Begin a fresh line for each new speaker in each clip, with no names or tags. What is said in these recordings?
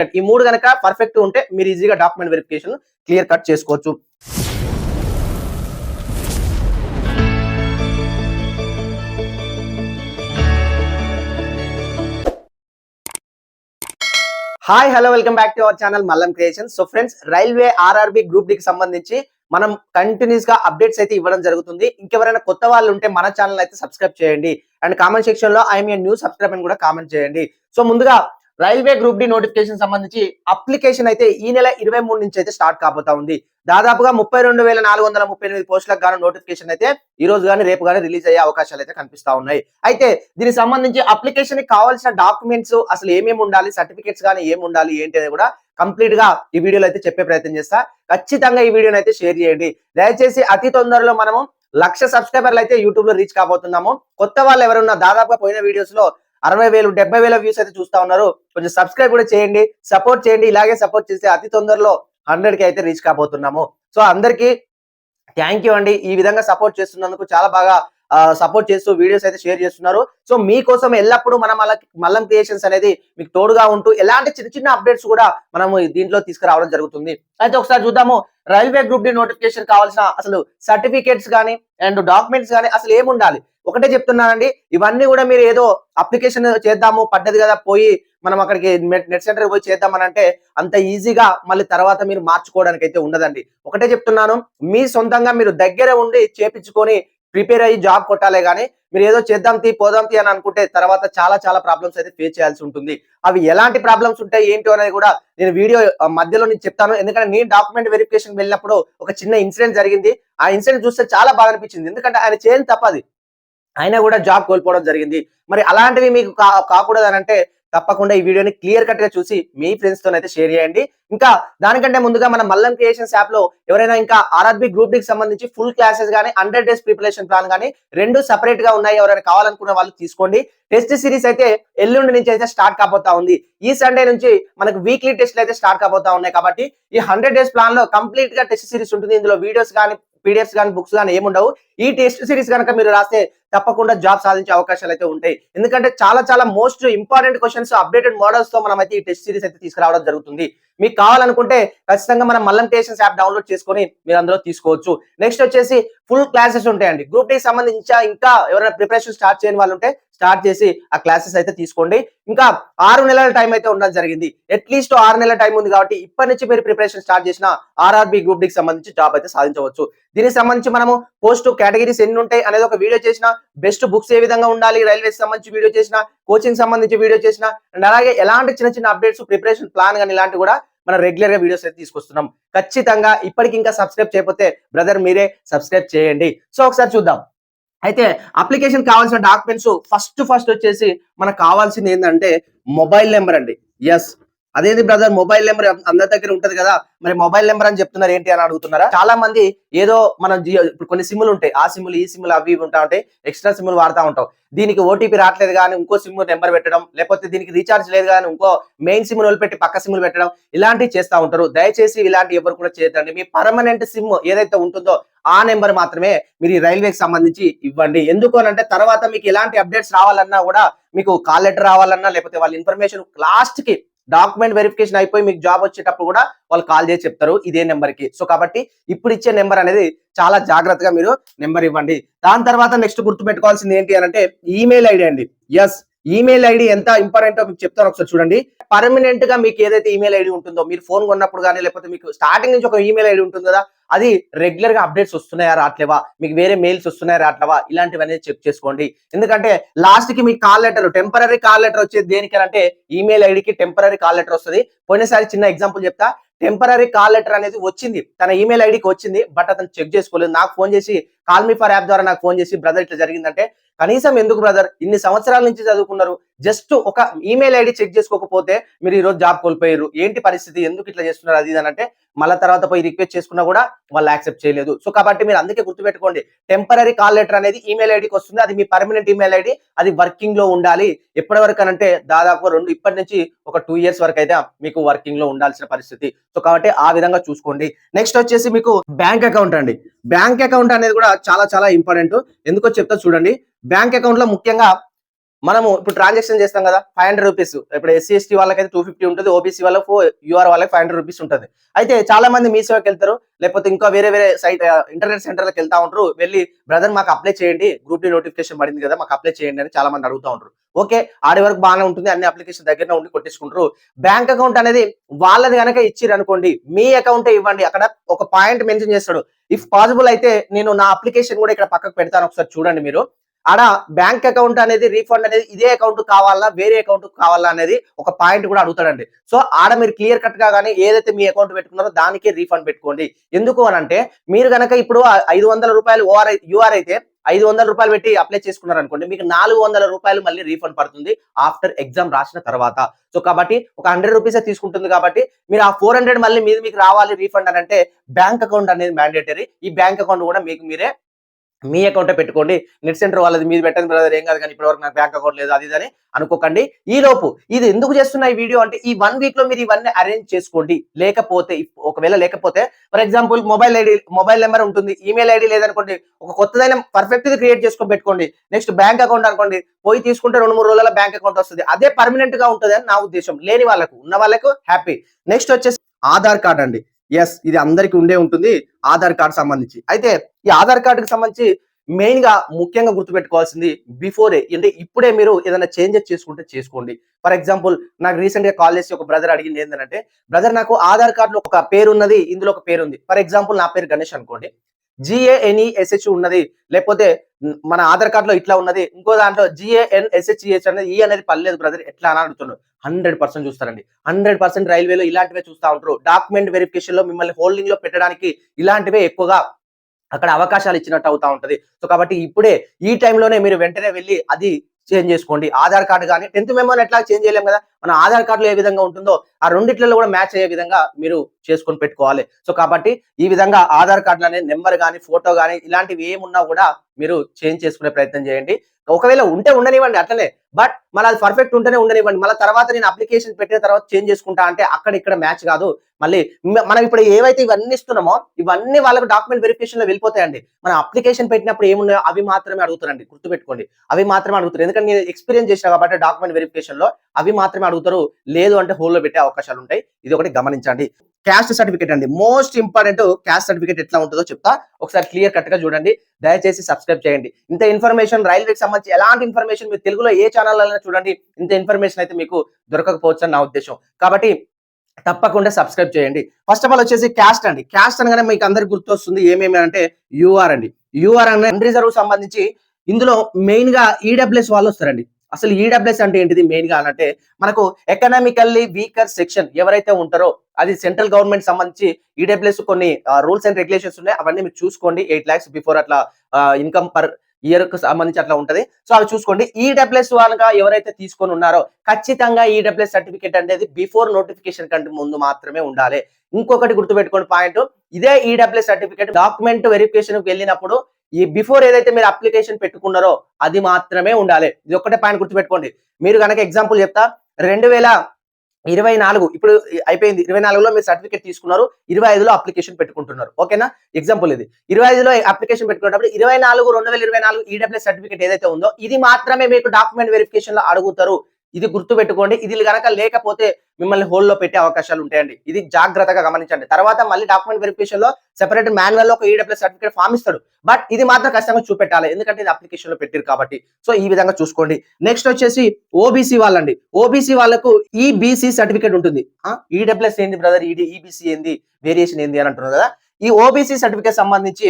ఈ మూడు కనుక పర్ఫెక్ట్ ఉంటే మీరు ఈజీగా డాక్యుమెంట్ వెరిఫికేషన్ క్లియర్ కట్ చేసుకోవచ్చు. Hi hello welcome back to our channel Mallam creation so friends railway RRB group డికి సంబంధించి మనం కంటిన్యూస్గా అప్డేట్స్ అయితే ఇవ్వడం జరుగుతుంది. ఇంకెవరైనా కొత్త వాళ్ళు ఉంటే మన ఛానల్ అయితే సబ్స్క్రైబ్ చేయండి. అండ్ కామెంట్ సెక్షన్లో ఐఎమ్ న్యూ సబ్స్క్రైబ్ అని కూడా కామెంట్ చేయండి. సో ముందుగా రైల్వే గ్రూప్ డి నోటిఫికేషన్ సంబంధించి అప్లికేషన్ అయితే ఈ నెల ఇరవై మూడు నుంచి అయితే స్టార్ట్ కాబోతా ఉంది. దాదాపుగా ముప్పై రెండు వేల నాలుగు వందల ముప్పై ఎనిమిది పోస్టులకు గాను నోటిఫికేషన్ అయితే ఈ రోజు కానీ రేపు కానీ రిలీజ్ అయ్యే అవకాశాలు అయితే కనిపిస్తా ఉన్నాయి. అయితే దీనికి సంబంధించి అప్లికేషన్కి కావాల్సిన డాక్యుమెంట్స్ అసలు ఏమేమి ఉండాలి సర్టిఫికేట్స్ కానీ ఏమి ఉండాలి ఏంటి అనేది కూడా కంప్లీట్గా ఈ వీడియోలో అయితే చెప్పే ప్రయత్నం చేస్తా. ఖచ్చితంగా ఈ వీడియోని అయితే షేర్ చేయండి. దయచేసి అతి తొందరలో మనము లక్ష సబ్స్క్రైబర్లు అయితే యూట్యూబ్లో రీచ్ కాబోతున్నాము. కొత్త వాళ్ళు ఎవరున్నా దాదాపుగా పోయిన వీడియోస్లో అరవై వేలు డెబ్బై వేల వ్యూస్ అయితే చూస్తా ఉన్నారు. కొంచెం సబ్స్క్రైబ్ కూడా చేయండి. సపోర్ట్ చేయండి. ఇలాగే సపోర్ట్ చేస్తే అతి తొందరలో హండ్రెడ్కి అయితే రీచ్ కాబోతున్నాము. సో అందరికీ థ్యాంక్ యూ అండి. ఈ విధంగా సపోర్ట్ చేస్తున్నందుకు చాలా బాగా సపోర్ట్ చేస్తూ వీడియోస్ అయితే షేర్ చేస్తున్నారు. సో మీకోసం ఎల్లప్పుడూ మనం అలా మల్లం క్రియేషన్స్ అనేది మీకు తోడుగా ఉంటూ ఎలాంటి చిన్న చిన్న అప్డేట్స్ కూడా మనము దీంట్లో తీసుకురావడం జరుగుతుంది. అయితే ఒకసారి చూద్దాము. రైల్వే గ్రూప్ డి నోటిఫికేషన్ కావాల్సిన అసలు సర్టిఫికేట్స్ కానీ అండ్ డాక్యుమెంట్స్ కానీ అసలు ఏముండాలి? ఒకటే చెప్తున్నానండి. ఇవన్నీ కూడా మీరు ఏదో అప్లికేషన్ చేద్దాము పడ్డది కదా పోయి మనం అక్కడికి నెట్ సెంటర్ పోయి చేద్దామని అంటే అంత ఈజీగా మళ్ళీ తర్వాత మీరు మార్చుకోవడానికి అయితే ఉండదండి. ఒకటే చెప్తున్నాను మీ సొంతంగా మీరు దగ్గర ఉండి చేపించుకొని ప్రిపేర్ అయ్యి జాబ్ కొట్టాలే కానీ మీరు ఏదో చేద్దాం తీ పోదాం తీ అని అనుకుంటే తర్వాత చాలా చాలా ప్రాబ్లమ్స్ అయితే ఫేస్ చేయాల్సి ఉంటుంది. అవి ఎలాంటి ప్రాబ్లమ్స్ ఉంటాయి ఏంటో అనేది కూడా నేను వీడియో మధ్యలో నేను చెప్తాను. ఎందుకంటే నేను డాక్యుమెంట్ వెరిఫికేషన్ వెళ్ళినప్పుడు ఒక చిన్న ఇన్సిడెంట్ జరిగింది. ఆ ఇన్సిడెంట్ చూస్తే చాలా బాగా అనిపించింది. ఎందుకంటే ఆయన చేయని తప్పది ఆయన కూడా జాబ్ కోల్పోవడం జరిగింది. మరి అలాంటివి మీకు కాకూడదనంటే తప్పకుండా ఈ వీడియోని క్లియర్ కట్గా చూసి మీ ఫ్రెండ్స్తో అయితే షేర్ చేయండి. ఇంకా దానికంటే ముందుగా మన మల్లం క్రియేషన్స్ యాప్లో ఎవరైనా ఇంకా ఆర్ఆర్బి గ్రూప్కి సంబంధించి ఫుల్ క్లాసెస్ కానీ హండ్రెడ్ డేస్ ప్రిపరేషన్ ప్లాన్ కానీ రెండు సపరేట్గా ఉన్నాయి. ఎవరైనా కావాలనుకున్న వాళ్ళు తీసుకోండి. టెస్ట్ సిరీస్ అయితే ఎల్లుండి నుంచి అయితే స్టార్ట్ కాబోతా ఉంది. ఈ సండే నుంచి మనకు వీక్లీ టెస్ట్లు అయితే స్టార్ట్ కాబోతా ఉన్నాయి కాబట్టి ఈ హండ్రెడ్ డేస్ ప్లాన్లో కంప్లీట్గా టెస్ట్ సిరీస్ ఉంటుంది. ఇందులో వీడియోస్ కానీ పీడిఎఫ్స్ కానీ బుక్స్ కానీ ఏముండవు. ఈ టెస్ట్ సిరీస్ కనుక మీరు రాస్తే తప్పకుండా జాబ్ సాధించే అవకాశాలు అయితే ఉంటాయి. ఎందుకంటే చాలా చాలా మోస్ట్ ఇంపార్టెంట్ క్వశ్చన్స్ అప్డేటెడ్ మోడల్స్తో మనం అయితే ఈ టెస్ట్ సిరీస్ అయితే తీసుకురావడం జరుగుతుంది. మీకు కావాలనుకుంటే ఖచ్చితంగా మనం మల్లం టేషన్స్ యాప్ డౌన్లోడ్ చేసుకొని మీరు అందులో తీసుకోవచ్చు. నెక్స్ట్ వచ్చేసి ఫుల్ క్లాసెస్ ఉంటాయండి. గ్రూప్ డి సంబంధించి ఇంకా ఎవరైనా ప్రిపరేషన్ స్టార్ట్ చేయని వాళ్ళు ఉంటే స్టార్ట్ చేసి ఆ క్లాసెస్ అయితే తీసుకోండి. ఇంకా ఆరు నెలల టైం అయితే ఉండడం జరిగింది. అట్లీస్ట్ ఆరు నెలల టైం ఉంది కాబట్టి ఇప్పటి నుంచి మీరు ప్రిపరేషన్ స్టార్ట్ చేసిన ఆర్ఆర్బి గ్రూప్ డికి సంబంధించి జాబ్ అయితే సాధించవచ్చు. దీనికి సంబంధించి మనము పోస్ట్ కేటగిరీస్ ఎన్ని ఉంటాయి అనేది ఒక వీడియో చేసిన బెస్ట్ బుక్స్ ఏ విధంగా ఉండాలి రైల్వేస్ సంబంధించి వీడియో చేసిన కోచింగ్ సంబంధించి వీడియో చేసిన అండ్ అలాగే ఎలాంటి చిన్న చిన్న అప్డేట్స్ ప్రిపరేషన్ ప్లాన్ కానీ ఇలాంటివి కూడా మనం రెగ్యులర్గా వీడియోస్ అయితే తీసుకొస్తున్నాం. ఖచ్చితంగా ఇప్పటికి ఇంకా సబ్స్క్రైబ్ చేయకపోతే బ్రదర్ మీరే సబ్స్క్రైబ్ చేయండి. సో ఒకసారి చూద్దాం. అయితే అప్లికేషన్ కావాల్సిన డాక్యుమెంట్స్ ఫస్ట్ ఫస్ట్ వచ్చేసి మనకు కావాల్సింది ఏంటంటే మొబైల్ నెంబర్ అండి. ఎస్ అదేంటి బ్రదర్ మొబైల్ నెంబర్ అందరి దగ్గర ఉంటది కదా మరి మొబైల్ నెంబర్ అని చెప్తున్నారు ఏంటి అని అడుగుతున్నారా? చాలా మంది ఏదో మనం జియో ఇప్పుడు కొన్ని సిమ్లు ఉంటాయి. ఆ సిమ్లు ఈ సిమ్లు అవి ఇవి ఉంటా ఉంటాయి. ఎక్స్ట్రా సిమ్లు వాడుతూ ఉంటాం. దీనికి ఓటీపీ రావట్లేదు కానీ ఇంకో సిమ్ నెంబర్ పెట్టడం లేకపోతే దీనికి రీఛార్జ్ లేదు కానీ ఇంకో మెయిన్ సిమ్ పెట్టి పక్క సిమ్లు పెట్టడం ఇలాంటివి చేస్తూ ఉంటారు. దయచేసి ఇలాంటి ఎవరు కూడా చేయదండి మీ పర్మనెంట్ సిమ్ ఏదైతే ఉంటుందో ఆ నెంబర్ మాత్రమే మీరు ఈ రైల్వేకి సంబంధించి ఇవ్వండి. ఎందుకు అంటే తర్వాత మీకు ఎలాంటి అప్డేట్స్ రావాలన్నా కూడా మీకు కాల్ లెటర్ రావాలన్నా లేకపోతే వాళ్ళ ఇన్ఫర్మేషన్ లాస్ట్కి డాక్యుమెంట్ వెరిఫికేషన్ అయిపోయి మీకు జాబ్ వచ్చేటప్పుడు కూడా వాళ్ళు కాల్ చేసి చెప్తారు ఇదే నెంబర్కి సో కాబట్టి ఇప్పుడు ఇచ్చే నెంబర్ అనేది చాలా జాగ్రత్తగా మీరు నెంబర్ ఇవ్వండి. దాని తర్వాత నెక్స్ట్ గుర్తు పెట్టుకోవాల్సింది ఏంటి అని అంటే ఈమెయిల్ ఐడి అండి. ఎస్ ఈమెయిల్ ఐడి ఎంత ఇంపార్టెంటో మీకు చెప్తాను ఒకసారి చూడండి. పర్మనెంట్గా మీకు ఏదైతే ఈమెయిల్ ఐడి ఉంటుందో మీరు ఫోన్ కొన్నప్పుడు కానీ లేకపోతే మీకు స్టార్టింగ్ నుంచి ఒక ఈమెయిల్ ఐడి ఉంటుంది కదా అది రెగ్యులర్గా అప్డేట్స్ వస్తున్నాయా రావట్లేవా? మీకు వేరే మెయిల్స్ వస్తున్నాయా రావట్లేవా? ఇలాంటివన్నీ చెక్ చేసుకోండి. ఎందుకంటే లాస్ట్కి మీకు call letter temporary call letter వచ్చేది దేనికంటే ఈమెయిల్ ఐడికి టెంపరీ కాల్ లెటర్ వస్తుంది. పోయినసారి చిన్న ఎగ్జాంపుల్ చెప్తా. టెంపరీ కాల్ లెటర్ అనేది వచ్చింది. తన ఈమెయిల్ ఐడికి వచ్చింది బట్ అతను చెక్ చేసుకోలేదు. నాకు ఫోన్ చేసి కాల్ మీ ఫర్ యాప్ ద్వారా నాకు ఫోన్ చేసి బ్రదర్ ఇట్లా జరిగిందంటే కనీసం ఎందుకు బ్రదర్ ఇన్ని సంవత్సరాల నుంచి చదువుకున్నారు. జస్ట్ ఒక ఈమెయిల్ ఐడి చెక్ చేసుకోకపోతే మీరు ఈరోజు జాబ్ కోల్పోయారు. ఏంటి పరిస్థితి? ఎందుకు ఇట్లా చేస్తున్నారు? అది ఇది అంటే మళ్ళీ తర్వాత పోయి రిక్వెస్ట్ చేసుకున్నా కూడా వాళ్ళు యాక్సెప్ట్ చేయలేదు. సో కాబట్టి మీరు అందుకే గుర్తుపెట్టుకోండి. టెంపరీ కాల్ లెటర్ అనేది ఈమెయిల్ ఐడికి వస్తుంది. అది మీ పర్మనెంట్ ఈమెయిల్ ఐడి. అది వర్కింగ్లో ఉండాలి. ఎప్పటి వరకు అంటే దాదాపు రెండు ఇప్పటి నుంచి ఒక టూ ఇయర్స్ వరకు అయితే మీకు వర్కింగ్లో ఉండాల్సిన పరిస్థితి. సో కాబట్టి ఆ విధంగా చూసుకోండి. నెక్స్ట్ వచ్చేసి మీకు బ్యాంక్ అకౌంట్ అండి. బ్యాంక్ అకౌంట్ అనేది కూడా చాలా చాలా ఇంపార్టెంట్ ఎందుకో చెప్తా చూడండి. బ్యాంక్ అకౌంట్లో ముఖ్యంగా మనము ఇప్పుడు ట్రాన్సాక్షన్ చేస్తాం కదా ఫైవ్ హండ్రెడ్ రూపీస్ ఇప్పుడు ఎస్సీ ఎస్టీ వాళ్ళకైతే టూ ఫిఫ్టీ ఉంటుంది ఓబీసీ వాళ్ళకు యూఆర్ వాళ్ళకి ఫైవ్ హండ్రెడ్ రూపీస్ ఉంటుంది. అయితే చాలా మంది మీ సేవకి వెళ్తారు లేకపోతే ఇంకా వేరే వేరే సైట్ ఇంటర్నెట్ సెంటర్లకు వెళ్తా ఉంటారు వెళ్ళి బ్రదర్ మాకు అప్లై చేయండి గ్రూప్ డి నోటిఫికేషన్ పడింది కదా మాకు అప్లై చేయండి అని చాలా మంది అడుగుతా ఉంటారు. ఓకే ఆడి వరకు బాగానే ఉంటుంది అన్ని అప్లికేషన్ దగ్గర ఉండి కొట్టించుకుంటారు బ్యాంక్ అకౌంట్ అనేది వాళ్ళది కనుక ఇచ్చిర్రు అనుకోండి మీ అకౌంట్ ఇవ్వండి. అక్కడ ఒక పాయింట్ మెన్షన్ చేస్తాడు. ఇఫ్ పాసిబుల్ అయితే నేను నా అప్లికేషన్ కూడా ఇక్కడ పక్కకు పెడతాను ఒకసారి చూడండి మీరు. ఆడ బ్యాంక్ అకౌంట్ అనేది రీఫండ్ అనేది ఇదే అకౌంట్ కావాలా వేరే అకౌంట్ కావాలా అనేది ఒక పాయింట్ కూడా అడుగుతాడండి. సో ఆడ మీరు క్లియర్ కట్గా కానీ ఏదైతే మీ అకౌంట్ పెట్టుకున్నారో దానికే రీఫండ్ పెట్టుకోండి. ఎందుకు అని అంటే మీరు కనుక ఇప్పుడు ఐదు వందల రూపాయలు ఓఆర్ యూఆర్ అయితే ఐదు వందల రూపాయలు పెట్టి అప్లై చేసుకున్నారు అనుకోండి మీకు నాలుగు వందల రూపాయలు మళ్ళీ రీఫండ్ పడుతుంది ఆఫ్టర్ ఎగ్జామ్ రాసిన తర్వాత. సో కాబట్టి ఒక హండ్రెడ్ రూపీస్ తీసుకుంటుంది కాబట్టి మీరు ఆ ఫోర్ హండ్రెడ్ మళ్ళీ మీద మీకు రావాలి రీఫండ్ అని అంటే బ్యాంక్ అకౌంట్ అనేది మ్యాండేటరీ ఈ బ్యాంక్ అకౌంట్ కూడా మీకు మీరే మీ అకౌంటే పెట్టుకోండి. నెట్ సెంటర్ వాళ్ళది మీరు పెట్టండి బ్రదర్ ఏం కాదు కానీ ఇప్పటివరకు నాకు బ్యాంక్ అకౌంట్ లేదు అది ఇది అని అనుకోకండి. ఈ లోపు ఇది ఎందుకు చేస్తున్న ఈ వీడియో అంటే ఈ వన్ వీక్లో మీరు ఇవన్నీ అరేంజ్ చేసుకోండి. లేకపోతే ఒకవేళ లేకపోతే for example mobile ID mobile number ఉంటుంది ఈమెయిల్ ఐడి లేదనుకోండి ఒక కొత్తదైన పర్ఫెక్ట్గా క్రియేట్ చేసుకొని పెట్టుకోండి. నెక్స్ట్ బ్యాంక్ అకౌంట్ అనుకోండి పోయి తీసుకుంటే రెండు మూడు రోజుల బ్యాంక్ అకౌంట్ వస్తుంది. అదే పర్మనెంట్గా ఉంటుంది నా ఉద్దేశం. లేని వాళ్ళకు ఉన్న వాళ్ళకు హ్యాపీ నెక్స్ట్ వచ్చేసి ఆధార్ కార్డ్ అండి. ఎస్ ఇది అందరికి ఉండే ఉంటుంది ఆధార్ కార్డు సంబంధించి. అయితే ఈ ఆధార్ కార్డుకి సంబంధించి మెయిన్గా ముఖ్యంగా గుర్తుపెట్టుకోవాల్సింది బిఫోరే. అంటే ఇప్పుడే మీరు ఏదైనా చేంజెస్ చేసుకుంటే చేసుకోండి. ఫర్ ఎగ్జాంపుల్ నాకు రీసెంట్గా కాల్ చేసి ఒక బ్రదర్ అడిగింది ఏంటంటే బ్రదర్ నాకు ఆధార్ కార్డులో ఒక పేరు ఉన్నది ఇందులో ఒక పేరు ఉంది ఫర్ ఎగ్జాంపుల్ నా పేరు గణేష్ అనుకోండి. జిఏఎన్ఈ ఎస్హెచ్ ఉన్నది లేకపోతే మన ఆధార్ కార్డులో ఇట్లా ఉన్నది ఇంకో దాంట్లో జిఏఎన్ ఎస్హెచ్ఈహెచ్ అనేది ఈ అనేది పర్లేదు బ్రదర్ ఎట్లా అని అడుగుతున్నాడు. హండ్రెడ్ పర్సెంట్ చూస్తారండి. హండ్రెడ్ పర్సెంట్ రైల్వేలో ఇలాంటివే చూస్తూ ఉంటారు. డాక్యుమెంట్ వెరిఫికేషన్లో మిమ్మల్ని హోల్డింగ్లో పెట్టడానికి ఇలాంటివే ఎక్కువగా అక్కడ అవకాశాలు ఇచ్చినట్టు అవుతా ఉంటుంది. సో కాబట్టి ఇప్పుడే ఈ టైంలోనే మీరు వెంటనే వెళ్ళి అది చేంజ్ చేసుకోండి. ఆధార్ కార్డు కానీ టెన్త్ మెంబర్ని ఎట్లా చేంజ్ చేయలేం కదా? మన ఆధార్ కార్డులో ఏ విధంగా ఉంటుందో ఆ రెండిట్లలో కూడా మ్యాచ్ అయ్యే విధంగా మీరు చేసుకొని పెట్టుకోవాలి. సో కాబట్టి ఈ విధంగా ఆధార్ కార్డులు నెంబర్ కానీ ఫోటో కానీ ఇలాంటివి ఏమున్నా కూడా మీరు చేంజ్ చేసుకునే ప్రయత్నం చేయండి. ఒకవేళ ఉంటే ఉండనివ్వండి అట్లనే. బట్ మళ్ళీ అది పర్ఫెక్ట్ ఉంటేనే ఉండనివ్వండి. మళ్ళీ తర్వాత నేను అప్లికేషన్ పెట్టిన తర్వాత చేంజ్ చేసుకుంటా అంటే అక్కడ ఇక్కడ మ్యాచ్ కాదు. మళ్ళీ మనం ఇప్పుడు ఏవైతే ఇవన్నీ ఇస్తున్నామో ఇవన్నీ వాళ్ళకు డాక్యుమెంట్ వెరిఫికేషన్లో వెళ్ళిపోతాయండి. మనం అప్లికేషన్ పెట్టినప్పుడు ఏమున్నాయో అవి మాత్రమే అడుగుతారండి. గుర్తుపెట్టుకోండి. అవి మాత్రమే అడుగుతారు. ఎందుకంటే నేను ఎక్స్పీరియన్స్ చేసిన కాబట్టి డాక్యుమెంట్ వెరిఫికేషన్లో అవి మాత్రమే అడుగుతారు. లేదు అంటే హోల్లో పెట్టే అవకాశాలు ఉంటాయి. ఇది ఒకటి గమనించండి. క్యాస్ట్ సర్టిఫికేట్ అండి. మోస్ట్ ఇంపార్టెంట్ క్యాస్ట్ సర్టిఫికేట్ ఎట్లా ఉంటుందో చెప్తా. ఒకసారి క్లియర్ కట్గా చూడండి. దయచేసి సబ్స్క్రైబ్ చేయండి. ఇంత ఇన్ఫర్మేషన్ రైల్వేకి సంబంధించి ఎలాంటి ఇన్ఫర్మేషన్ మీరు తెలుగులో ఏ ఛానల్ అయినా చూడండి. ఇంత ఇన్ఫర్మేషన్ అయితే మీకు దొరకకపోవచ్చు అని నా ఉద్దేశం. కాబట్టి తప్పకుండా సబ్స్క్రైబ్ చేయండి. ఫస్ట్ ఆఫ్ ఆల్ వచ్చేసి క్యాస్ట్ అండి. క్యాస్ట్ అనగానే మీకు అందరికి గుర్తొస్తుంది ఏమేమి అంటే యూఆర్ అండి. యూఆర్ అనే రిజర్వ్ సంబంధించి ఇందులో మెయిన్గా ఈడబ్ల్యూఎస్ వాళ్ళు వస్తారండి. అసలు ఈడబ్ల్యూఎస్ అంటే ఏంటిది మెయిన్గా అంటే మనకు ఎకనామికల్లీ వీకర్ సెక్షన్ ఎవరైతే ఉంటారో అది సెంట్రల్ గవర్నమెంట్ సంబంధించి ఈడబ్ల్యూఎస్ కొన్ని రూల్స్ అండ్ రెగ్యులేషన్స్ ఉన్నాయి. అవన్నీ మీరు చూసుకోండి. ఎయిట్ ల్యాక్స్ బిఫోర్ అట్లా ఇన్కమ్ పర్ ఇయర్కు సంబంధించి అట్లా ఉంటది. సో అవి చూసుకోండి. ఈడబ్ల్యూఎస్ వాళ్ళగా ఎవరైతే తీసుకొని ఉన్నారో ఖచ్చితంగా ఈడబ్ల్యూఎస్ సర్టిఫికేట్ అనేది బిఫోర్ నోటిఫికేషన్ కంటే ముందు మాత్రమే ఉండాలి. ఇంకొకటి గుర్తుపెట్టుకోండి పాయింట్ ఇదే ఈడబ్ల్యూఎస్ సర్టిఫికేట్ డాక్యుమెంట్ వెరిఫికేషన్ వెళ్ళినప్పుడు ఈ బిఫోర్ ఏదైతే మీరు అప్లికేషన్ పెట్టుకున్నారో అది మాత్రమే ఉండాలి. ఇది ఒక్కటే పాయింట్ గుర్తుపెట్టుకోండి. మీరు కనుక ఎగ్జాంపుల్ చెప్తా రెండు వేల ఇరవై నాలుగు ఇప్పుడు అయిపోయింది. ఇరవై నాలుగులో మీరు సర్టిఫికేట్ తీసుకున్నారు ఇరవై ఐదులో అప్లికేషన్ పెట్టుకుంటున్నారు. ఓకేనా? ఎగ్జాంపుల్ ఇది. ఇరవై ఐదులో అప్లికేషన్ పెట్టుకున్నప్పుడు ఇరవై నాలుగు రెండు వేల ఇరవై నాలుగు ఈడబ్ల్యూ సర్టిఫికేట్ ఏదైతే ఉందో ఇది మాత్రమే మీకు డాక్యుమెంట్ వెరిఫికేషన్లో అడుగుతారు. ఇది గుర్తు పెట్టుకోండి ఇది కనుక లేకపోతే మిమ్మల్ని హోల్లో పెట్టే అవకాశాలు ఉంటాయండి. ఇది జాగ్రత్తగా గమనించండి. తర్వాత మళ్ళీ డాక్యుమెంట్ వెరిఫికేషన్లో సెపరేట్ మాన్యువల్లో ఒక ఈడబ్ల్యూ సర్టిఫికేట్ ఫామ్ ఇస్తాడు. బట్ ఇది మాత్రం ఖచ్చితంగా చూపెట్టాలి. ఎందుకంటే ఇది అప్లికేషన్లో పెట్టారు కాబట్టి. సో ఈ విధంగా చూసుకోండి. నెక్స్ట్ వచ్చేసి ఓబీసీ వాళ్ళండి. ఓబీసీ వాళ్ళకు ఈబీసీ సర్టిఫికేట్ ఉంటుంది. ఈడబ్ల్యూఎస్ ఏంది బ్రదర్ ఈడి ఈబీసీ ఏంది? వేరియేషన్ ఏంది అని అంటున్నారు కదా? ఈ ఓబీసీ సర్టిఫికేట్ సంబంధించి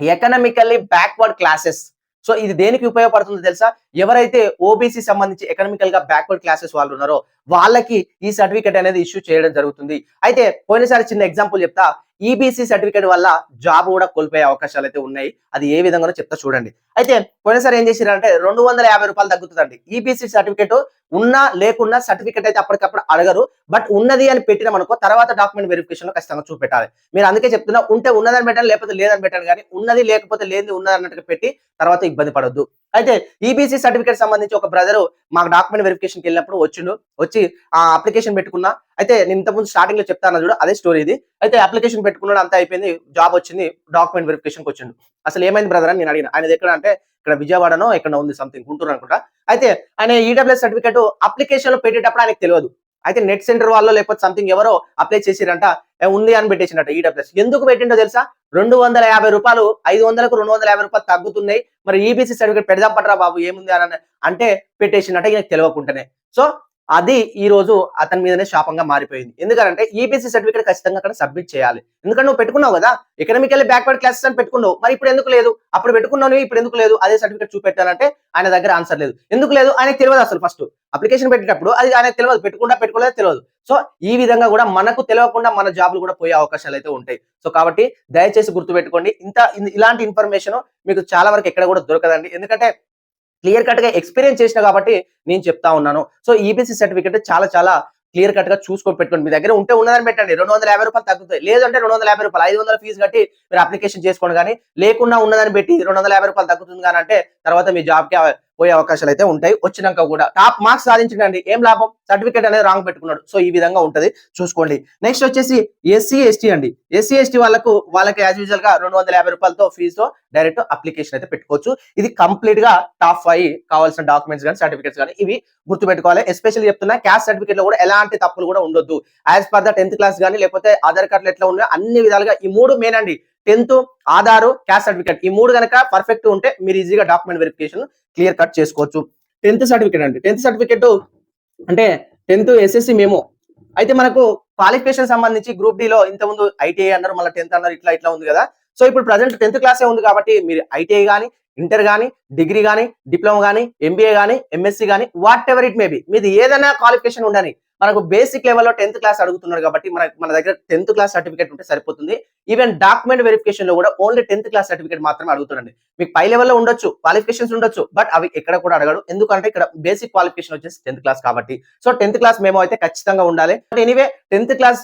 ఎకనామికల్లీ బ్యాక్వర్డ్ క్లాసెస్ సో ఇది దేనికి ఉపయోగపడుతుందో తెలుసా? ఎవరైతే ఓబీసీ సంబంధించి ఎకనామికల్గా బ్యాక్వర్డ్ క్లాసెస్ వాళ్ళు ఉన్నారో వాళ్ళకి ఈ సర్టిఫికేట్ అనేది ఇష్యూ చేయడం జరుగుతుంది. అయితే పోయినసారి చిన్న ఎగ్జాంపుల్ చెప్తా. ఈబీసీ సర్టిఫికేట్ వల్ల జాబ్ కూడా కోల్పోయే అవకాశాలు అయితే ఉన్నాయి. అది ఏ విధంగా చెప్తా చూడండి. అయితే పోయినసారి ఏం చేశారంటే రెండు వందల యాభై రూపాయలు తగ్గుతుందండి. ఈబీసీ సర్టిఫికేట్ ఉన్నా లేకున్నా సర్టిఫికేట్ అయితే అప్పటికప్పుడు అడగరు. బట్ ఉన్నది అని పెట్టిన మనకు తర్వాత డాక్యుమెంట్ వెరిఫికేషన్లో ఖచ్చితంగా చూపెట్టాలి. మీరు అందుకే చెప్తున్నా ఉంటే ఉన్నదని పెట్టాలి లేకపోతే లేదని పెట్టాలి. కానీ ఉన్నది లేకపోతే లేని ఉన్నది అన్నట్టుగా పెట్టి తర్వాత ఇబ్బంది పడొద్దు. అయితే ఈబీసీ సర్టిఫికేట్ సంబంధించి ఒక బ్రదర్ మాకు డాక్యుమెంట్ వెరిఫికేషన్కి వెళ్ళినప్పుడు వచ్చిండు. వచ్చి ఆ అప్లికేషన్ పెట్టుకున్నా. అయితే నేను ఇంతకుముందు స్టార్టింగ్లో చెప్తాను చూడు అదే స్టోరీ ఇది. అయితే అప్లికేషన్ పెట్టుకున్నాడు అంతా అయిపోయింది జాబ్ వచ్చింది డాక్యుమెంట్ వెరిఫికేషన్ వచ్చిండు. అసలు ఏమైంది బ్రదర్ అని నేను అడిగిన. ఆయన ఎక్కడ అంటే ఇక్కడ విజయవాడనో ఇక్కడ ఉంది సంథింగ్ గుంటూరు అనుకుంటా. అయితే ఆయన ఈడబ్ల్యూఎస్ సర్టిఫికేట్ అప్లికేషన్లో పెట్టేటప్పుడు ఆయనకు తెలియదు. అయితే నెట్ సెంటర్ వాళ్ళు లేకపోతే సంథింగ్ ఎవరో అప్లై చేసిరంట ఉంది అని పెట్టేసినట్టు ఈడబ్ల్యూఎస్ ఎందుకు పెట్టిండో తెలుసా? రెండు వందల యాభై రూపాయలు ఐదు వందలకు రెండు వందల యాభై రూపాయలు తగ్గుతున్నాయి. మరి ఈబీసీ సర్టిఫికేట్ పెడదాం పట్టరా బాబు ఏముంది అని అంటే పెట్టేసినట్టు ఈయనకు తెలియకుండానే. సో అది ఈ రోజు అతని మీదనే శాపంగా మారిపోయింది. ఎందుకంటే ఈబీసీ సర్టిఫికేట్ ఖచ్చితంగా అక్కడ సబ్మిట్ చేయాలి. ఎందుకంటే నువ్వు పెట్టుకున్నావు కదా ఎకనామికల్లీ బ్యాక్వర్డ్ క్లాసెస్ అని పెట్టుకున్నావు. మరి ఇప్పుడు ఎందుకు లేదు? అప్పుడు పెట్టుకున్నావు ఇప్పుడు ఎందుకు లేదు? అదే సర్టిఫికేట్ చూపెట్టాలంటే ఆయన దగ్గర ఆన్సర్ లేదు. ఎందుకు లేదు? ఆయనకు తెలియదు అసలు ఫస్ట్ అప్లికేషన్ పెట్టేటప్పుడు అది ఆయన తెలియదు. పెట్టుకుంటా పెట్టుకోలేదు తెలియదు. సో ఈ విధంగా కూడా మనకు తెలియకుండా మన జాబ్లు కూడా పోయే అవకాశాలు అయితే ఉంటాయి. సో కాబట్టి దయచేసి గుర్తుపెట్టుకోండి. ఇంత ఇలాంటి ఇన్ఫర్మేషన్ మీకు చాలా వరకు ఎక్కడ కూడా దొరకదండి. ఎందుకంటే క్లియర్ కట్గా ఎక్స్పీరియన్స్ చేసిన కాబట్టి నేను చెప్తా ఉన్నాను. సో ఈబీసీ సర్టిఫికేట్ చాలా చాలా క్లియర్ కట్గా చూసుకొని పెట్టుకోండి. మీ దగ్గర ఉంటే ఉన్నదని పెట్టండి. రెండు వందల యాభై రూపాయలు తగ్గుతాయి. లేదంటే రెండు వందల యాభై రూపాయలు ఐదు వందల ఫీజు కట్టి మీరు అప్లికేషన్ చేసుకోండి కానీ లేకుండా ఉన్నదని పెట్టి రెండు వందల యాభై రూపాయలు తగ్గుతుంది కానీ అంటే తర్వాత మీ జాబ్కి పోయే అవకాశాలు అయితే ఉంటాయి. వచ్చినాక కూడా టాప్ మార్క్స్ సాధించండి ఏం లాభం? సర్టిఫికేట్ అనేది రాంగ్ పెట్టుకున్నాడు. సో ఈ విధంగా ఉంటది. చూసుకోండి. నెక్స్ట్ వచ్చేసి ఎస్సీ ఎస్టీ అండి. ఎస్సీ ఎస్టీ వాళ్ళకు వాళ్ళకి యాజ్ యూజువల్గా రెండు వందల యాభై రూపాయలతో ఫీజుతో డైరెక్ట్ అప్లికేషన్ అయితే పెట్టుకోవచ్చు. ఇది కంప్లీట్గా టాప్ ఫైవ్ కావాల్సిన డాక్యుమెంట్స్ కానీ సర్టిఫికేట్స్ కానీ ఇవి గుర్తుపెట్టుకోవాలి. ఎస్పెషల్లీ చెప్తున్నా క్యాస్ట్ సర్టిఫికేట్లో కూడా ఎలాంటి తప్పులు కూడా ఉండొద్దు. As per the tenth class కానీ లేకపోతే ఆధార్ కార్డులు ఎట్లా ఉన్నాయో అన్ని విధాలుగా ఈ మూడు మెయిన్ అండి. Tenth Aadhaar caste certificate. ఈ మూడు కనుక పర్ఫెక్ట్ ఉంటే మీరు ఈజీగా డాక్యుమెంట్ వెరిఫికేషన్ క్లియర్ కట్ చేసుకోవచ్చు. టెన్త్ సర్టిఫికేట్ అండి. టెన్త్ సర్టిఫికేట్ అంటే టెన్త్ ఎస్ఎస్సి మేము. అయితే మనకు క్వాలిఫికేషన్ సంబంధించి గ్రూప్ డి లో ఇంతకుముందు ఐటీఐ అన్నారు మళ్ళీ టెన్త్ అన్నారు ఇట్లా ఇట్లా ఉంది కదా. సో ఇప్పుడు ప్రజెంట్ టెన్త్ క్లాసే ఉంది కాబట్టి మీరు ఐటీఐ కానీ ఇంటర్ కానీ డిగ్రీ కానీ డిప్లొమా కానీ ఎంబీఏ కానీ ఎంఎస్సి కానీ వాట్ ఎవర్ ఇట్ మేబీ మీది ఏదైనా క్వాలిఫికేషన్ ఉండని మనకు బేసిక్ లెవెల్లో టెన్త్ క్లాస్ అడుగుతున్నారు కాబట్టి మన మన దగ్గర టెన్త్ క్లాస్ సర్టిఫికేట్ ఉంటే సరిపోతుంది. ఈవెన్ డాక్యుమెంట్ వెరిఫికేషన్లో కూడా ఓన్లీ టెన్త్ క్లాస్ సర్టిఫికేట్ మాత్రమే అడుగుతుండండి మీకు పై లెవెల్లో ఉండొచ్చు క్వాలిఫికేషన్స్ ఉండొచ్చు బట్ అవి ఎక్కడ కూడా అడగడు. ఎందుకంటే ఇక్కడ బేసిక్ క్వాలిఫికేషన్ వచ్చేసి టెన్త్ క్లాస్ కాబట్టి. సో టెన్త్ క్లాస్ మేము అయితే ఖచ్చితంగా ఉండాలి. But anyway tenth class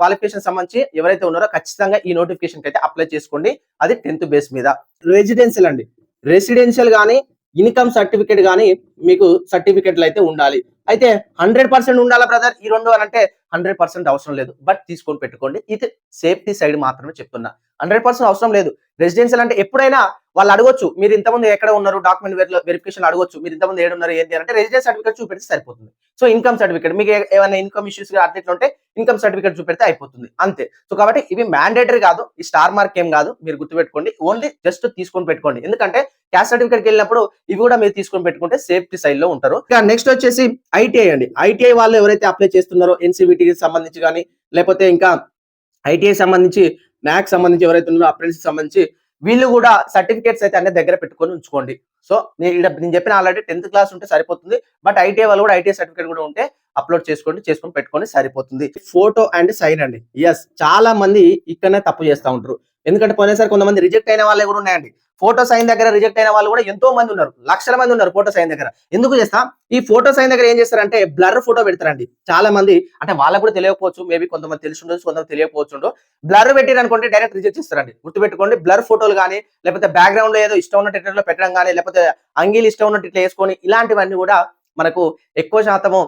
qualification సంబంధించి ఎవరైతే ఉన్నారో ఖచ్చితంగా ఈ నోటిఫికేషన్ అయితే అప్లై చేసుకోండి. అది టెన్త్ బేస్ మీద. రెసిడెన్షియల్ అండి. రెసిడెన్షియల్ కానీ ఇన్కమ్ సర్టిఫికేట్ కానీ మీకు సర్టిఫికెట్లు అయితే ఉండాలి. అయితే హండ్రెడ్ పర్సెంట్ ఉండాలా బ్రదర్? ఈ రెండు అని అంటే హండ్రెడ్ పర్సెంట్ అవసరం లేదు. బట్ తీసుకొని పెట్టుకోండి. ఇది సేఫ్టీ సైడ్ మాత్రమే చెప్తున్నా. హండ్రెడ్ పర్సెంట్ అవసరం లేదు. రెసిడెన్షియల్ అంటే ఎప్పుడైనా వాళ్ళు అడగొచ్చు మీరు ఇంతమంది ఎక్కడ ఉన్నారు డాక్యుమెంట్ వెరిఫికేషన్ అడగొచ్చు మీరు ఇంతమంది ఏడు ఉన్నారు ఏంటి అంటే రెసిడెన్స్ సర్టిఫికేట్ చూపెడితే సరిపోతుంది. సో ఇన్కమ్ సర్టిఫికేట్ మీకు ఏమైనా ఇన్కమ్ ఇష్యూస్ అట్లా ఉంటే ఇన్కమ్ సర్టిఫికేట్ చూపెడితే అయిపోతుంది. అంతే. సో కాబట్టి ఇవి మ్యాండేటరీ కాదు ఈ స్టార్ మార్క్ ఏం కాదు మీరు గుర్తుపెట్టుకోండి. ఓన్లీ జస్ట్ తీసుకొని పెట్టుకోండి. ఎందుకంటే క్యాస్ట్ సర్టిఫికేట్కి వెళ్ళినప్పుడు ఇవి కూడా మీరు తీసుకొని పెట్టుకుంటే సేఫ్టీ సైడ్లో ఉంటారు. ఇక నెక్స్ట్ వచ్చేసి ఐటీఐ అండి. ఐటీఐ వాళ్ళు ఎవరైతే అప్లై చేస్తున్నారో ఎన్సీబీటీకి సంబంధించి కానీ లేకపోతే ఇంకా ఐటీఐ సంబంధించి మ్యాథ్స్ సంబంధించి ఎవరైతే ఉన్నారో అప్రెంటిస్ సంబంధించి వీళ్ళు కూడా సర్టిఫికేట్స్ అయితే అన్ని దగ్గర పెట్టుకొని ఉంచుకోండి. సో నేను నేను చెప్పిన ఆల్రెడీ టెన్త్ క్లాస్ ఉంటే సరిపోతుంది. బట్ ఐటీఐ వాళ్ళు కూడా ఐటీఐ సర్టిఫికేట్ కూడా ఉంటే అప్లోడ్ చేసుకోండి చేసుకొని పెట్టుకొని సరిపోతుంది. ఫోటో అండ్ సైన్ అండి. ఎస్ చాలా మంది ఇక్కడనే తప్పు చేస్తూ ఉంటారు. ఎందుకంటే పోయినసారి కొంతమంది రిజెక్ట్ అయిన వాళ్ళే కూడా ఉన్నాయండి. ఫోటో సైన్ దగ్గర రిజెక్ట్ అయిన వాళ్ళు కూడా ఎంతో మంది ఉన్నారు. లక్షల మంది ఉన్నారు ఫోటో సైన్ దగ్గర. ఎందుకు చేస్తా? ఈ ఫోటో సైన్ దగ్గర ఏం చేస్తారంటే బ్లర్ ఫోటో పెడతారండి. చాలా మంది అంటే వాళ్ళకు కూడా తెలియకపోవచ్చు. మేబీ కొంతమంది తెలిసి ఉండొచ్చు కొంతమంది తెలియకపోవచ్చు బ్లర్ పెట్టారు అనుకుంటే డైరెక్ట్ రిజెక్ట్ చేస్తారండి. గుర్తుపెట్టుకోండి బ్లర్ ఫోటోలు కానీ లేకపోతే బ్యాక్గ్రౌండ్లో ఏదో ఇష్టం ఉన్నట్టు పెట్టడం కానీ లేకపోతే అంగీలు ఇష్టం ఉన్నట్టు ఇట్లా వేసుకొని ఇలాంటివన్నీ కూడా మనకు ఎక్కువ శాతము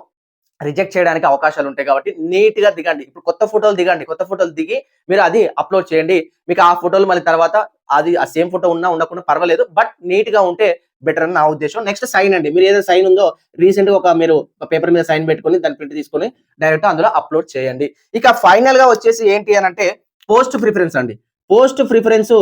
రిజెక్ట్ చేయడానికి అవకాశాలు ఉంటాయి కాబట్టి నీట్గా దిగండి. ఇప్పుడు కొత్త ఫోటోలు దిగండి. కొత్త ఫోటోలు దిగి మీరు అది అప్లోడ్ చేయండి. మీకు ఆ ఫోటోలు మళ్ళీ తర్వాత అది ఆ సేమ్ ఫోటో ఉన్నా ఉండకుండా పర్వాలేదు. బట్ నీట్గా ఉంటే బెటర్ అని నా ఉద్దేశం. నెక్స్ట్ సైన్ అండి. మీరు ఏదైనా సైన్ ఉందో రీసెంట్గా ఒక మీరు పేపర్ మీద సైన్ పెట్టుకొని దాని ప్రింట్ తీసుకొని డైరెక్ట్ అందులో అప్లోడ్ చేయండి. ఇక ఫైనల్గా వచ్చేసి ఏంటి అని అంటే పోస్ట్ ప్రిఫరెన్స్ అండి. పోస్ట్ ప్రిఫరెన్స్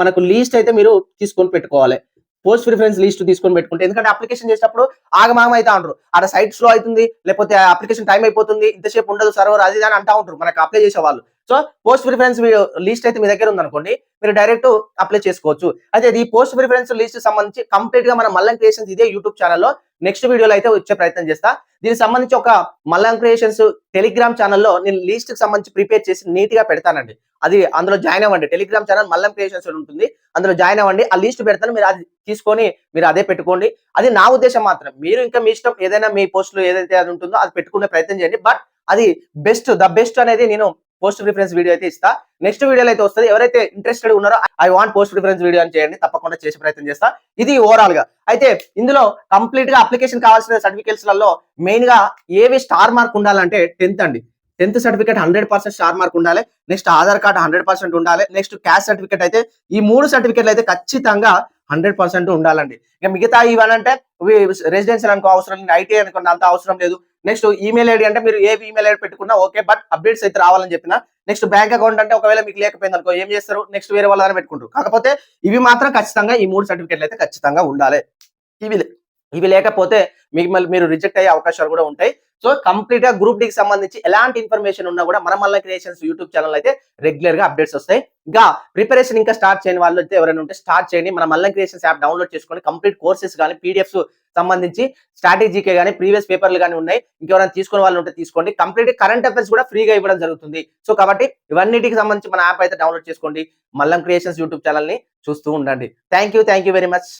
మనకు లీస్ట్ అయితే మీరు తీసుకొని పెట్టుకోవాలి. పోస్ట్ ప్రిఫరెన్స్ లిస్ట్ తీసుకొని పెట్టుకుంటే ఎందుకంటే అప్లికేషన్ చేసేటప్పుడు ఆగమాగం అయితే అంటారు. ఆడ సైట్ స్లో అవుతుంది లేకపోతే అప్లికేషన్ టైం అయిపోతుంది ఇంతసేపు ఉండదు సర్వర్ అది అని అంటా ఉంటారు. మనకు అప్లై చేసే వాళ్ళు సో పోస్ట్ ప్రిఫరెన్స్ లిస్ట్ అయితే మీ దగ్గర ఉందనుకోండి మీరు డైరెక్ట్ అప్లై చేసుకోవచ్చు. అయితే ఈ పోస్ట్ ప్రిఫరెన్స్ లిస్ట్ సంబంధించి కంప్లీట్గా మన మల్లం క్రియేషన్స్ ఇదే యూట్యూబ్ ఛానల్లో నెక్స్ట్ వీడియోలో అయితే వచ్చే ప్రయత్నం చేస్తా. దీనికి సంబంధించి ఒక మల్లం క్రియేషన్స్ టెలిగ్రామ్ ఛానల్లో నేను లిస్ట్కి సంబంధించి ప్రిపేర్ చేసి నీట్గా పెడతానండి. అది అందులో జాయిన్ అవ్వండి. టెలిగ్రామ్ ఛానల్ మల్లం క్రియేషన్స్ ఉంటుంది. అందులో జాయిన్ అవ్వండి. ఆ లిస్ట్ పెడతాను. మీరు అది తీసుకొని మీరు అదే పెట్టుకోండి. అది నా ఉద్దేశం మాత్రం. మీరు ఇంకా మీ ఇష్టం ఏదైనా మీ పోస్టులు ఏదైతే అది ఉంటుందో అది పెట్టుకునే ప్రయత్నం చేయండి. బట్ అది బెస్ట్ ద బెస్ట్ అనేది నేను పోస్ట్ ప్రిఫరెన్స్ వీడియో అయితే ఇస్తా. నెక్స్ట్ వీడియోలో అయితే వస్తుంది. ఎవరైతే ఇంట్రెస్టెడ్ ఉన్నారో I want post preference video అని చేయండి. తప్పకుండా చేసే ప్రయత్నం చేస్తా. ఇది ఓవరాల్గా. అయితే ఇందులో కంప్లీట్గా అప్లికేషన్ కావాల్సిన సర్టిఫికేట్స్లలో మెయిన్గా ఏవి స్టార్ మార్క్ ఉండాలంటే టెన్త్ అండి. Tenth certificate hundred percent star mark ఉండాలి. Next Aadhaar card hundred percent ఉండాలి. నెక్స్ట్ క్యాస్ట్ సర్టిఫికేట్ అయితే ఈ మూడు సర్టిఫికేట్లు అయితే ఖచ్చితంగా హండ్రెడ్ పర్సెంట్ ఉండాలండి. ఇక మిగతా ఇవనంటే రెసిడెన్షియల్ అనుకో అవసరం లేదు ఐటీ అనుకున్న అంత అవసరం లేదు. నెక్స్ట్ ఈమెయిల్ ఐడి అంటే మీరు ఏ ఈమెయిల్ ఐడి పెట్టుకున్నా ఓకే బట్ అప్డేట్స్ అయితే రావాలని చెప్పిన నెక్స్ట్ బ్యాంక్ అకౌంట్ అంటే ఒకవేళ మీకు లేకపోయింది అనుకో ఏం చేస్తారు? నెక్స్ట్ వేరే వాళ్ళని పెట్టుకుంటారు. కాకపోతే ఇవి మాత్రం ఖచ్చితంగా ఈ మూడు సర్టిఫికేట్లు అయితే ఖచ్చితంగా ఉండాలి. ఇవి ఇవి లేకపోతే మీకు మళ్ళీ మీరు రిజెక్ట్ అయ్యే అవకాశాలు కూడా ఉంటాయి. సో కంప్లీట్గా గ్రూప్ డికి సంబంధించి ఎలాంటి ఇన్ఫర్మేషన్ ఉన్నా కూడా మన మల్ల క్రియేషన్స్ యూట్యూబ్ ఛానల్ అయితే రెగ్యులర్గా అప్డేట్స్ వస్తాయి. ఇంకా ప్రిపరేషన్ ఇంకా స్టార్ట్ చేయని వాళ్ళు అయితే ఎవరైనా ఉంటే స్టార్ట్ చేయండి. మన మల్లం క్రియేషన్స్ యాప్ డౌన్లోడ్ చేసుకొని కంప్లీట్ కోర్సెస్ కానీ పీడిఎఫ్స్ సంబంధించి స్ట్రాటజీకే కానీ ప్రీవియస్ పేపర్లు కానీ ఉన్నాయి. ఇంకెవరైనా తీసుకునే వాళ్ళు ఉంటే తీసుకోండి. కంప్లీట్ కరెంట్ అఫైర్స్ కూడా ఫ్రీగా ఇవ్వడం జరుగుతుంది. సో కాబట్టి ఇవన్నిటికి సంబంధించి మన యాప్ అయితే డౌన్లోడ్ చేసుకోండి. మల్లం క్రియేషన్స్ యూట్యూబ్ ఛానల్ని చూస్తూ ఉండండి. Thank you thank you very much